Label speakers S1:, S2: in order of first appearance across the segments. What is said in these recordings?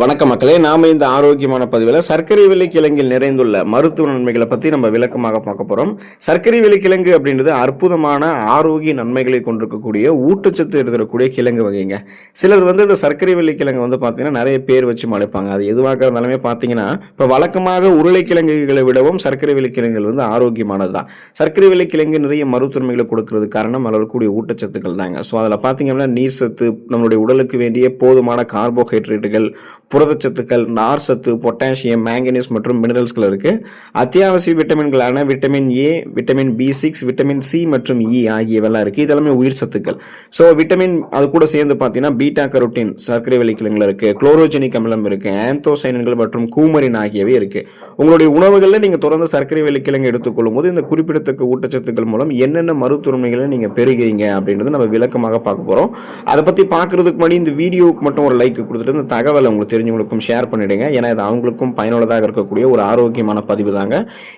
S1: வணக்க மக்களே நாம இந்த ஆரோக்கியமான பதிவில் சர்க்கரை விலைக்கிழங்கில் நிறைந்துள்ள மருத்துவ நன்மைகளை பற்றி நம்ம விளக்கமாக பார்க்க போகிறோம் சர்க்கரை விலைக்கிழங்கு அப்படின்றது அற்புதமான ஆரோக்கிய நன்மைகளை கொண்டிருக்கக்கூடிய ஊட்டச்சத்து இருக்கக்கூடிய கிழங்கு வகைங்க. சிலர் வந்து இந்த சர்க்கரை விலைக்கிழங்கு வந்து பார்த்தீங்கன்னா நிறைய பேர் வச்சு மலைப்பாங்க அது எதுவாக இருந்தாலுமே பார்த்தீங்கன்னா இப்போ வழக்கமாக உருளைக்கிழங்குகளை விடவும் சர்க்கரை விலைக்கிழங்குகள் வந்து ஆரோக்கியமானது தான் சர்க்கரை விலைக்கிழங்கு நிறைய மருத்துவமைகளை கொடுக்கறது காரணம் அதில் இருக்கக்கூடிய ஊட்டச்சத்துக்கள் தாங்க ஸோ அதில் பார்த்தீங்கன்னா நீர் சத்து நம்மளுடைய உடலுக்கு வேண்டிய போதுமான கார்போஹைட்ரேட்டுகள் புரதச்சத்துக்கள் நார் சத்து பொட்டாசியம் மேங்கனீஸ் மற்றும் மினரல்ஸ்கள் இருக்குது அத்தியாவசிய விட்டமின்களான vitamin A vitamin B six vitamin C மற்றும் இ ஆகியவெல்லாம் இருக்குது இதெல்லாமே உயிர் சத்துக்கள். ஸோ விட்டமின் அது கூட சேர்ந்து பார்த்தீங்கன்னா பீட்டா கரோட்டின் சர்க்கரை விலைக்கிழங்குல இருக்குது குளோரோஜெனிக் அமிலம் இருக்குது ஆந்தோசைனன்கள் மற்றும் கூமரின் ஆகியவை இருக்குது உங்களுடைய உணவுகளில் நீங்கள் தொடர்ந்து சர்க்கரை விலைக்கிழங்கு எடுத்துக்கொள்ளும் போது இந்த குறிப்பிடத்தக்க ஊட்டச்சத்துக்கள் மூலம் என்னென்ன மருத்துவமைகளை நீங்கள் பெறுகிறீங்க அப்படின்றது நம்ம விளக்கமாக பார்க்க போகிறோம் அதை பற்றி பார்க்கறதுக்கு முன்னாடி இந்த வீடியோவுக்கு மட்டும் ஒரு லைக் கொடுத்துட்டு இந்த தகவலை உங்களுக்கு தெரிஞ்சவங்களுக்கும் ஷேர் பண்ணிடுங்க. ஏன்னா இது அவங்களுக்கும் பயனுள்ளதாக இருக்கக்கூடிய ஒரு ஆரோக்கியமான பதிவு தாங்க.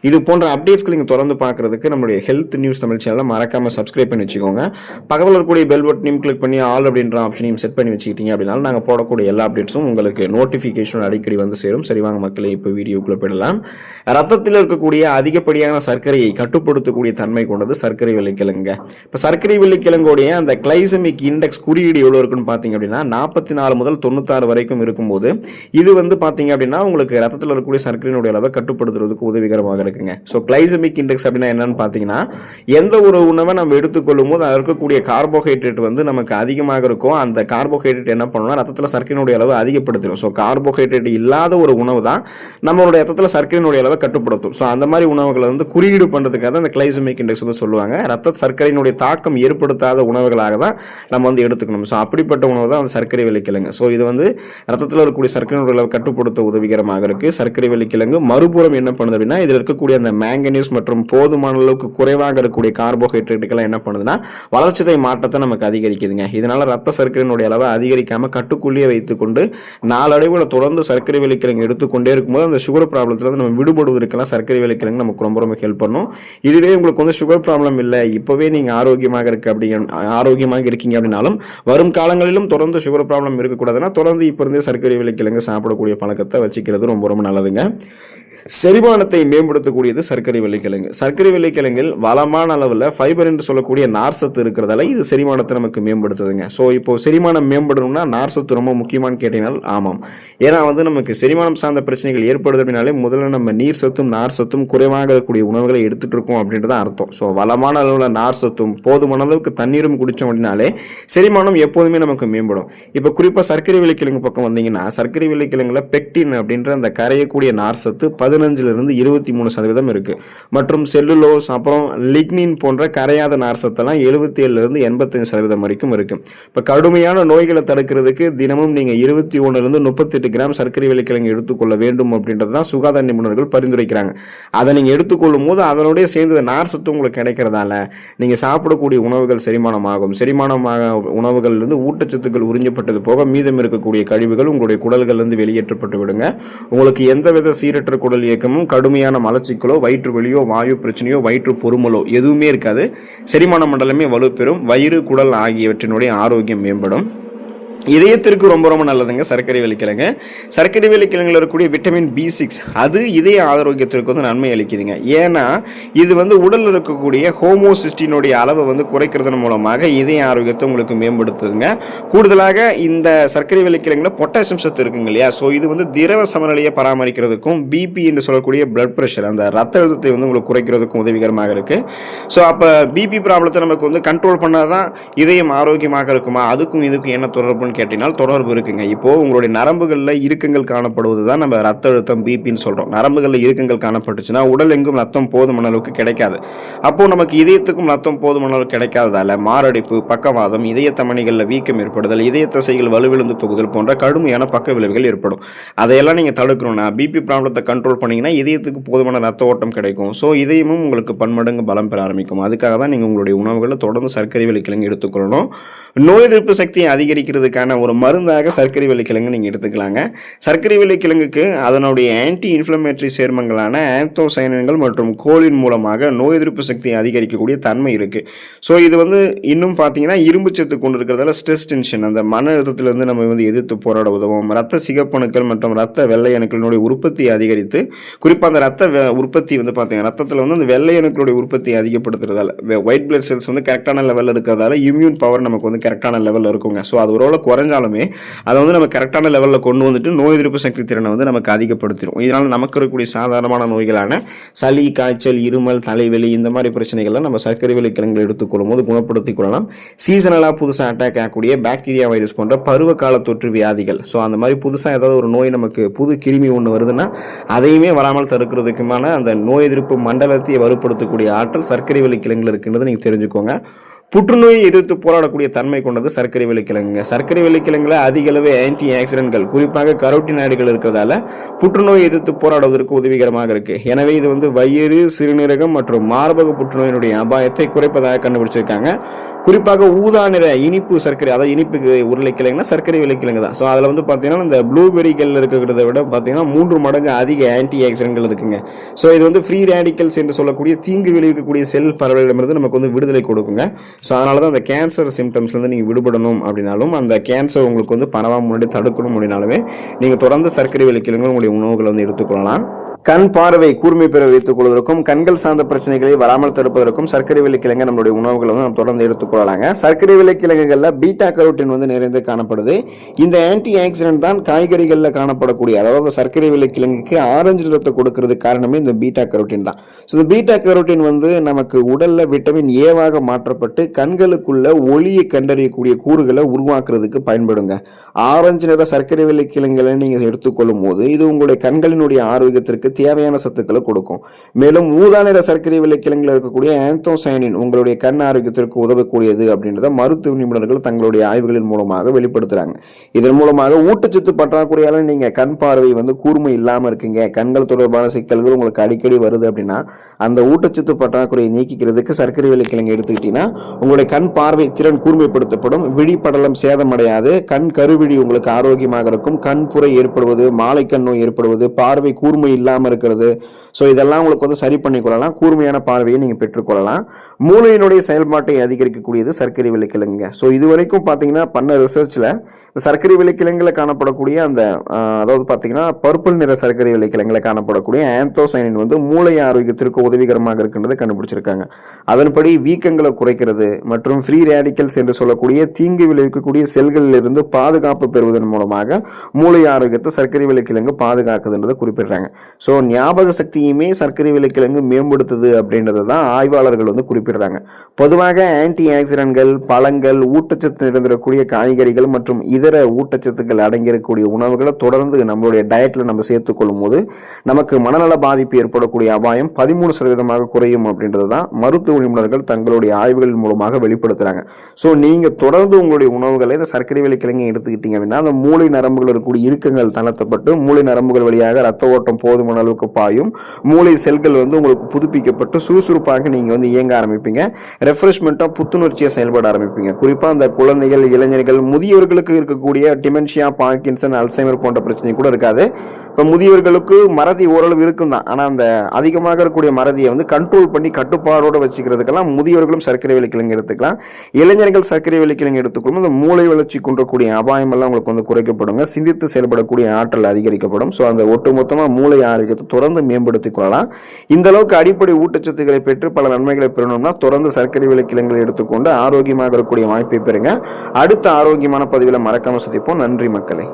S1: இது போன்ற அப்டேட்ஸ்களை நீங்கள் தொடர்ந்து பார்க்குறதுக்கு நம்மளுடைய ஹெல்த் நியூஸ் தமிழ் சேனலை மறக்காமல் சப்ஸ்கிரைப் பண்ணி வச்சுக்கோங்க. பக்கத்தில் இருக்கக்கூடிய பெல் பட்டனையும் கிளிக் பண்ணி ஆல் அப்படின்ற ஆப்ஷனையும் செட் பண்ணி வச்சுக்கிட்டீங்க அப்படின்னாலும் நாங்கள் போடக்கூடிய எல்லா அப்டேட்ஸும் உங்களுக்கு நோட்டிஃபிகேஷன் அடிக்கடி வந்து சேரும். சரி வாங்க மக்களே இப்போ வீடியோக்குள்ளே போயிடலாம். ரத்தத்தில் இருக்கக்கூடிய அதிகப்படியான சர்க்கரையை கட்டுப்படுத்தக்கூடிய தன்மை கொண்டது சர்க்கரை வெள்ளிக்கிழங்க இப்போ சர்க்கரை வெள்ளிக்கிழங்குடைய அந்த கிளைசமிக் இண்டெக்ஸ் குறியீடு எவ்வளோ இருக்குன்னு பார்த்தீங்க அப்படின்னா நாற்பத்தி நாலு முதல் தொண்ணூத்தாறு வரைக்கும் இருக்கும்போது இது வந்து பார்த்தீங்க அப்படின்னா உங்களுக்கு ரத்தத்தில் இருக்கக்கூடிய சர்க்கரையினுடைய அளவை கட்டுப்படுத்துறதுக்கு உதவிகரமாக இருக்குங்க. ஸோ கிளைசமிக் இண்டெக்ஸ் அப்படின்னா என்னன்னு பார்த்தீங்கன்னா எந்த ஒரு உணவை நம்ம எடுத்துக்கொள்ளும் போது அதில் இருக்கக்கூடிய கார்போஹைட்ரேட் வந்து நமக்கு அதிகமாக இருக்கும் அந்த கார்போஹைட்ரேட் என்ன பண்ணணும்னா ரத்தத்தில் சர்க்கரையினுடைய அளவு அதிகப்படுத்திடும். ஸோ கார்போஹைட்ரேட் இல்லாத ஒரு உணவு தான் நம்மளுடைய ரத்தத்தில் சர்க்கரையினுடைய அளவை கட்டுப்படுத்தும். ஸோ அந்த மாதிரி உணவுகளை வந்து குறியீடு பண்ணுறதுக்காக அந்த கிளைசமிக் இண்டெக்ஸ் வந்து சொல்லுவாங்க. ரத்த சர்க்கரையினுடைய தாக்கம் ஏற்படுத்தாத உணவுகளாக தான் நம்ம வந்து எடுத்துக்கணும். ஸோ அப்படிப்பட்ட உணவு தான் அந்த சர்க்கரை விலைக்கிழங்கு ஸோ இது வந்து ரத்தத்தில் இருக்கக்கூடிய சர்க்கரையினுடைய அளவு கட்டுப்படுத்த உதவிகரமாக இருக்கு. சர்க்கரை வெள்ளிக்கிழங்கு மறுபுறம் என்ன பண்ணுது அப்படின்னா இதில் இருக்கக்கூடிய அந்த மேங்கனீஸ் மற்றும் போதுமான அளவுக்கு குறைவாக இருக்கக்கூடிய கார்போஹைட்ரேட்டுகள்லாம் என்ன பண்ணுதுன்னா வளர்ச்சிதை மாற்றத்தை நமக்கு அதிகரிக்குதுங்க. இதனால ரத்த சர்க்கரையினுடைய அளவை அதிகரிக்காம கட்டுக்குள்ளேயே வைத்துக்கொண்டு நாளடைவில் தொடர்ந்து சர்க்கரை வெள்ளிக்கிழங்கு எடுத்துக்கொண்டே இருக்கும்போது அந்த சுகர் ப்ராப்ளத்தில் வந்து நம்ம விடுபடுவதற்கெல்லாம் சர்க்கரை வெள்ளிக்கிழங்கு நமக்கு ரொம்ப ரொம்ப ஹெல்ப் பண்ணும். இதுவே உங்களுக்கு வந்து சுகர் ப்ராப்ளம் இல்லை. இப்போவே நீங்கள் ஆரோக்கியமாக இருக்கு அப்படி ஆரோக்கியமாக இருக்கீங்க அப்படின்னாலும் வரும் காலங்களிலும் தொடர்ந்து சுகர் ப்ராப்ளம் இருக்கக்கூடாதுன்னா தொடர்ந்து இப்போ இருந்தே சர்க்கரை விலைக்கிழங்கு சாப்பிடக்கூடிய பழக்கத்தை வச்சுக்கிறது ரொம்ப ரொம்ப நல்லதுங்க. செரிமானத்தை மேம்படுத்தக்கூடியது சர்க்கரை விலைக்கிழங்கு சர்க்கரை விலைக்கிழங்கில் வளமான அளவில் ஃபைபர் என்று சொல்லக்கூடிய நார் சத்து இருக்கிறதால இது செரிமானத்தை நமக்கு மேம்படுத்துதுங்க. ஸோ இப்போ செரிமானம் மேம்படணும்னா நார் சத்து ரொம்ப முக்கியமானு கேட்டீங்கனால் ஆமாம். ஏன்னா வந்து நமக்கு செரிமானம் சார்ந்த பிரச்சனைகள் ஏற்படுது அப்படின்னாலே முதல்ல நம்ம நீர் சத்தும் நார் சத்தும் குறைவாக இருக்கக்கூடிய உணவுகளை எடுத்துகிட்டு இருக்கோம் அப்படின்றது அர்த்தம். ஸோ வளமான அளவில் நார் சத்தும் போதுமான அளவுக்கு தண்ணீரும் குடித்தோம் அப்படின்னாலே செரிமானம் எப்போதுமே நமக்கு மேம்படும். இப்போ குறிப்பாக சர்க்கரை விலைக்கிழங்கு பக்கம் வந்தீங்கன்னா சர்க்கரை விலைக்கிழங்குல பெக்டின் அப்படின்ற அந்த கரையக்கூடிய நார் சத்து பதினஞ்சிலிருந்து இருபத்தி மூணு சதவீதம் இருக்குது மற்றும் செல்லுலோஸ் அப்புறம் லிக்னின் போன்ற கரையாத நார் சத்தெல்லாம் எழுபத்தி ஏழுலேருந்து எண்பத்தஞ்சு சதவீதம் வரைக்கும் இருக்குது இப்போ கடுமையான நோய்களை தடுக்கிறதுக்கு தினமும் நீங்கள் இருபத்தி ஒன்றுலேருந்து முப்பத்தெட்டு கிராம் சர்க்கரை விலைக்கிழங்கு எடுத்துக்கொள்ள வேண்டும் அப்படின்றது தான் சுகாதார நிபுணர்கள் பரிந்துரைக்கிறாங்க. அதை நீங்கள் எடுத்துக்கொள்ளும் போது அதனுடைய சேர்ந்து நார்சத்து உங்களுக்கு கிடைக்கிறதால நீங்கள் சாப்பிடக்கூடிய உணவுகள் செரிமானமாகும். செரிமானமாக உணவுகள்லேருந்து ஊட்டச்சத்துக்கள் உறிஞ்சப்பட்டது போக மீதம் இருக்கக்கூடிய கழிவுகள் உங்களுடைய குடல்கள்லேருந்து வெளியேற்றப்பட்டு விடுங்க. உங்களுக்கு எந்தவித சீரற்ற குடல் இயக்கமும் கடுமையான மலச்சிக்கலோ வயிற்று வலியோ வாயு பிரச்சனையோ வயிற்று பொறுமலோ எதுவுமே இருக்காது. செரிமான மண்டலமே வலுப்பெறும். வயிறு குடல் ஆகியவற்றினுடைய ஆரோக்கியம் மேம்படும். இதயத்திற்கு ரொம்ப ரொம்ப நல்லதுங்க. சர்க்கரை விலைக்கிழங்கு சர்க்கரை விலைக்கிழங்குல இருக்கக்கூடிய விட்டமின் பி சிக்ஸ் அது இதய ஆரோக்கியத்திற்கு வந்து நன்மை அளிக்குதுங்க. ஏன்னா இது வந்து உடலில் இருக்கக்கூடிய ஹோமோசிஸ்டினுடைய அளவை வந்து குறைக்கிறதன் மூலமாக இதய ஆரோக்கியத்தை உங்களுக்கு மேம்படுத்துதுங்க. கூடுதலாக இந்த சர்க்கரை விலைக்கிழங்குல பொட்டாசியம் சத்து இருக்குங்க இல்லையா? ஸோ இது வந்து திரவ சமநிலையை பராமரிக்கிறதுக்கும் பிபி என்று சொல்லக்கூடிய பிளட் ப்ரெஷர் அந்த ரத்த அழுத்தத்தை வந்து உங்களுக்கு குறைக்கிறதுக்கும் உதவிகரமாக இருக்குது ஸோ அப்போ பிபி ப்ராப்ளத்தை நமக்கு வந்து கண்ட்ரோல் பண்ணால் தான் இதயம் ஆரோக்கியமாக இருக்குமா? அதுக்கும் இதுக்கும் என்ன தொடர்புன்னு கேட்டினால் தொடர்பு இருக்குங்க. இப்போ உங்களுடைய நரம்புகளில் இறுக்கங்கள் காணப்படுவது தான் நம்ம ரத்த அழுத்தம் பிபின்னு சொல்றோம். நரம்புகளில் இறுக்கங்கள் காணப்பட்டுச்சுன்னா உடல் எங்கும் ரத்தம் போதுமான அளவுக்கு கிடைக்காது. அப்போ நமக்கு இதயத்துக்கும் ரத்தம் போதுமான அளவுக்கு கிடைக்காததால மாரடைப்பு பக்கவாதம் இதய வீக்கம் ஏற்படுதல் இதய தசைகள் வலுவிழந்து போகுதல் போன்ற கடுமையான பக்க விளைவுகள் ஏற்படும். அதையெல்லாம் நீங்கள் தடுக்கணும்னா பிபி ப்ராப்ளத்தை கண்ட்ரோல் பண்ணீங்கன்னா இதயத்துக்கு போதுமான ரத்த ஓட்டம் கிடைக்கும். ஸோ இதயமும் உங்களுக்கு பன்மடங்கு பலம் பெற ஆரம்பிக்கும். அதுக்காக தான் நீங்கள் உங்களுடைய உணவுகளை தொடர்ந்து சர்க்கரை விலைக்கிழங்கு எடுத்துக்கொள்ளணும். நோய் எதிர்ப்பு சக்தியை அதிகரிக்கிறதுக்காக குறைக்கிறதுக்கான ஒரு மருந்தாக சர்க்கரை வெள்ளிக்கிழங்கு நீங்கள் எடுத்துக்கலாங்க. சர்க்கரை வெள்ளிக்கிழங்குக்கு அதனுடைய ஆன்டி இன்ஃப்ளமேட்டரி சேர்மங்களான ஆந்தோசைனங்கள் மற்றும் கோலின் மூலமாக நோய் எதிர்ப்பு சக்தியை அதிகரிக்கக்கூடிய தன்மை இருக்குது ஸோ இது வந்து இன்னும் பார்த்தீங்கன்னா இரும்பு சத்து கொண்டு இருக்கிறதால ஸ்ட்ரெஸ் டென்ஷன் அந்த மன அழுத்தத்திலிருந்து நம்ம வந்து எதிர்த்து போராட உதவும். ரத்த சிகப்பணுக்கள் மற்றும் ரத்த வெள்ளை அணுக்களினுடைய உற்பத்தியை அதிகரித்து குறிப்பாக அந்த ரத்த உற்பத்தி வந்து பார்த்தீங்கன்னா ரத்தத்தில் வந்து அந்த வெள்ளை அணுக்களுடைய உற்பத்தியை அதிகப்படுத்துறதால ஒயிட் பிளட் செல்ஸ் வந்து கரெக்டான லெவலில் இருக்கிறதால இம்யூன் பவர் நமக்கு வந்து கரெக்டான லெவலில் இருக்குங்க. ஸோ அது ஒரு குறைஞ்சாலுமே அதை வந்து நம்ம கரெக்டான லெவலில் கொண்டு வந்துட்டு நோய் எதிர்ப்பு சக்தி திறனை வந்து நமக்கு அதிகப்படுத்திடும் இதனால் நமக்கு இருக்கக்கூடிய சாதாரணமான நோய்களான சளி காய்ச்சல் இருமல் தலைவலி இந்த மாதிரி பிரச்சனைகள்லாம் நம்ம சர்க்கரை வலி கிழங்குகள் எடுத்துக்கொள்ளும் போது குணப்படுத்திக் கொள்ளலாம். சீசனலாக புதுசாக அட்டாக் ஆகக்கூடிய பாக்டீரியா வைரஸ் போன்ற பருவகால தொற்று வியாதிகள். ஸோ அந்த மாதிரி புதுசாக ஏதாவது ஒரு நோய் நமக்கு புது கிருமி ஒன்று வருதுன்னா அதையுமே வராமல் தடுக்கிறதுக்குமான அந்த நோய் எதிர்ப்பு மண்டலத்தை வலுப்படுத்தக்கூடிய ஆற்றல் சர்க்கரை விலை கிழங்குகள் இருக்குன்றதை நீங்கள் தெரிஞ்சுக்கோங்க. புற்றுநோய் எதிர்த்து போராடக்கூடிய தன்மை கொண்டது சர்க்கரை வெள்ளிக்கிழங்குங்க சர்க்கரை வெள்ளிக்கிழங்குல அதிக அளவு ஆன்டி ஆக்சிடென்ட்கள் குறிப்பாக கரோட்டினாய்டுகள் இருக்கிறதால புற்றுநோய் எதிர்த்து போராடுவதற்கு உதவிகரமாக இருக்கு. எனவே இது வந்து வயிறு சிறுநீரகம் மற்றும் மார்பக புற்றுநோயினுடைய அபாயத்தை குறைப்பதாக கண்டுபிடிச்சிருக்காங்க. குறிப்பாக ஊதா நிற இனிப்பு சர்க்கரை அதாவது இனிப்பு உருளைக்கிழங்குனா சர்க்கரை வெள்ளிக்கிழங்கு தான். ஸோ அதில் வந்து பார்த்தீங்கன்னா இந்த ப்ளூபெரிகள் இருக்கிறத விட பார்த்தீங்கன்னா மூன்று மடங்கு அதிக ஆன்டி ஆக்சிடென்ட்கள் இருக்குங்க. ஸோ இது வந்து ஃப்ரீ ரேடிக்கல்ஸ் என்று சொல்லக்கூடிய தீங்கு விளைவிக்கக்கூடிய செல் பரவலிடமிருந்து நமக்கு வந்து விடுதலை கொடுக்குங்க. ஸோ அதனால தான் அந்த கேன்சர் சிம்டம்ஸ்லேருந்து நீங்கள் விடுபடணும் அப்படின்னாலும் அந்த கேன்சர் உங்களுக்கு வந்து பரவாம முன்னாடி தடுக்கணும் அப்படின்னாலுமே நீங்கள் தொடர்ந்து சர்க்கரை வெள்ளிக்கிழங்கு உங்களுடைய உணவுகளை வந்து எடுத்துக்கொள்ளலாம். கண் பார்வை கூர்மை பெற வைத்துக் கொள்வதற்கும் கண்கள் சார்ந்த பிரச்சனைகளை வராமல் தடுப்பதற்கும் சர்க்கரை விலைக்கிழங்கு நம்மளுடைய உணவுகளை வந்து நம்ம தொடர்ந்து எடுத்துக்கொள்ளலாங்க சர்க்கரை விலைக்கிழங்குகளில் பீட்டா கரோட்டின் வந்து நிறைந்து காணப்படுது. இந்த ஆன்டி ஆக்சிடென்ட் தான் காய்கறிகளில் காணப்படக்கூடிய அதாவது சர்க்கரை விலைக்கிழங்குக்கு ஆரஞ்சு நிறத்தை கொடுக்கறது காரணமே இந்த பீட்டா கரோட்டின் தான். ஸோ இந்த பீட்டா கரோட்டின் வந்து நமக்கு உடலில் விட்டமின் ஏவாக மாற்றப்பட்டு கண்களுக்குள்ள ஒளியை கண்டறியக்கூடிய கூறுகளை உருவாக்குறதுக்கு பயன்படுங்க. ஆரஞ்சு நிற சர்க்கரை விலைக்கிழங்குகளை நீங்கள் எடுத்துக்கொள்ளும் போது இது உங்களுடைய கண்களினுடைய ஆரோக்கியத்திற்கு தேவையான சத்துக்களை கொடுக்கும். மேலும் ஊதா நிற சர்க்கரை வெள்ளிக்கிழங்குல இருக்கக்கூடிய ஆந்தோசைனின் உங்களுடைய கண் ஆரோக்கியத்திற்கு உதவக்கூடியது அப்படின்றத மருத்துவ நிபுணர்கள் தங்களுடைய ஆய்வுகளின் மூலமாக வெளிப்படுத்துறாங்க. இதன் மூலமாக ஊட்டச்சத்து பற்றாக்குறையால நீங்க கண் பார்வை வந்து கூர்மை இல்லாம இருக்கீங்க. கண்கள் தொடர்பான சிக்கல்கள் உங்களுக்கு அடிக்கடி வருது அப்படின்னா அந்த ஊட்டச்சத்து பற்றாக்குறையை நீக்கிக்கிறதுக்கு சர்க்கரை வெள்ளிக்கிழங்கு எடுத்துக்கிட்டீங்கன்னா உங்களுடைய கண் பார்வை திறன் கூர்மைப்படுத்தப்படும். விழிப்படலம் சேதமடையாது. கண் கருவிழி உங்களுக்கு ஆரோக்கியமாக இருக்கும். கண் புரை ஏற்படுவது மாலைக்கண் நோய் ஏற்படுவது பார்வை கூர்மை இல்லாமல் இருக்கிறது. ஸோ இதெல்லாம் உங்களுக்கு வந்து சரி பண்ணிக்கொள்ளலாம் கூர்மையான பார்வையை நீங்கள் பெற்றுக்கொள்ளலாம் மூளையினுடைய செயல்பாட்டை அதிகரிக்கக்கூடியது சர்க்கரை வெள்ளிக்கிழங்குங்க ஸோ இது வரைக்கும் பார்த்தீங்கன்னா பண்ண ரிசர்ச்சில் இந்த சர்க்கரை வெள்ளிக்கிழங்குல காணப்படக்கூடிய அந்த அதாவது பார்த்தீங்கன்னா பர்பிள் நிற சர்க்கரை வெள்ளிக்கிழங்குல காணப்படக்கூடிய ஆந்தோசைனின் வந்து மூளை ஆரோக்கியத்திற்கு உதவிகரமாக இருக்கின்றதை கண்டுபிடிச்சிருக்காங்க. அதன்படி வீக்கங்களை குறைக்கிறது மற்றும் ஃப்ரீ ரேடிக்கல்ஸ் என்று சொல்லக்கூடிய தீங்கு விளைவிக்கக்கூடிய செல்களில் இருந்து பாதுகாப்பு பெறுவதன் மூலமாக மூளை ஆரோக்கியத்தை சர்க்கரை வெள்ளிக்கிழங்கு பாதுகாக்குதுன்றதை குறிப்பிடுறாங்க. ஸோ ஞாபக சக்தியுமே சர்க்கரை விலைக்கிழங்கு மேம்படுத்துது அப்படின்றது தான் ஆய்வாளர்கள் வந்து குறிப்பிடுறாங்க. பொதுவாக ஆன்டி ஆக்சிடென்ட்கள் பழங்கள் ஊட்டச்சத்து நிறைந்திருக்கக்கூடிய காய்கறிகள் மற்றும் இதர ஊட்டச்சத்துக்கள் அடங்கியிருக்கக்கூடிய உணவுகளை தொடர்ந்து நம்மளுடைய டயட்டில் நம்ம சேர்த்துக்கொள்ளும் போது நமக்கு மனநல பாதிப்பு ஏற்படக்கூடிய அபாயம் பதிமூணு சதவீதமாக குறையும் அப்படின்றது தான் மருத்துவ நிபுணர்கள் தங்களுடைய ஆய்வுகள் மூலமாக வெளிப்படுத்துகிறாங்க ஸோ நீங்கள் தொடர்ந்து உங்களுடைய உணவுகளை இந்த சர்க்கரை விலைக்கிழங்கு எடுத்துக்கிட்டீங்க அப்படின்னா அந்த மூளை நரம்புகள் இருக்கக்கூடிய இறுக்கங்கள் தளர்த்தப்பட்டு மூளை நரம்புகள் வழியாக ரத்த ஓட்டம் போதுமான அளவுக்கு பாயும். மூளை செல்கள் வந்து உங்களுக்கு புதுப்பிக்கப்பட்டு சுறுசுறுப்பாக நீங்கள் வந்து இயங்க ஆரம்பிப்பீங்க. ரெஃப்ரெஷ்மெண்ட்டாக புத்துணர்ச்சியாக செயல்பட ஆரம்பிப்பீங்க. குறிப்பாக அந்த குழந்தைகள் இளைஞர்கள் முதியவர்களுக்கு இருக்கக்கூடிய டிமென்ஷியா பார்க்கின்சன் அல்சைமர் போன்ற பிரச்சனை கூட இருக்காது. இப்போ முதியவர்களுக்கு மறதி ஓரளவு இருக்கும் தான் ஆனால் அந்த அதிகமாக இருக்கக்கூடிய மறதியை வந்து கண்ட்ரோல் பண்ணி கட்டுப்பாடோடு வச்சுக்கிறதுக்கெல்லாம் முதியவர்களும் சர்க்கரை விலைக்கிழங்கு எடுத்துக்கலாம். இளைஞர்கள் சர்க்கரை வெள்ளிக்கிழங்கு எடுத்துக்கணும் அந்த மூளை வளர்ச்சி கொண்டக்கூடிய அபாயம் எல்லாம் உங்களுக்கு வந்து குறைக்கப்படுங்க. சிந்தித்து செயல்படக்கூடிய ஆற்றல் அதிகரிக்கப்படும். ஸோ அந்த ஒட்டுமொத்தமாக மூளை ஆரோக்கியத்தை தொடர்ந்து மேம்படுத்திக் கொள்ளலாம். இந்த அளவுக்கு அடிப்படை ஊட்டச்சத்துக்களை பெற்று பல நன்மைகளை பெறணும்னா தொடர்ந்து சர்க்கரை விளக்கிழங்களை எடுத்துக்கொண்டு ஆரோக்கியமாக இருக்கக்கூடிய வாய்ப்பை பெறுங்க. அடுத்த ஆரோக்கியமான பதிவில் மறக்காம சந்திப்போம். நன்றி மக்களை.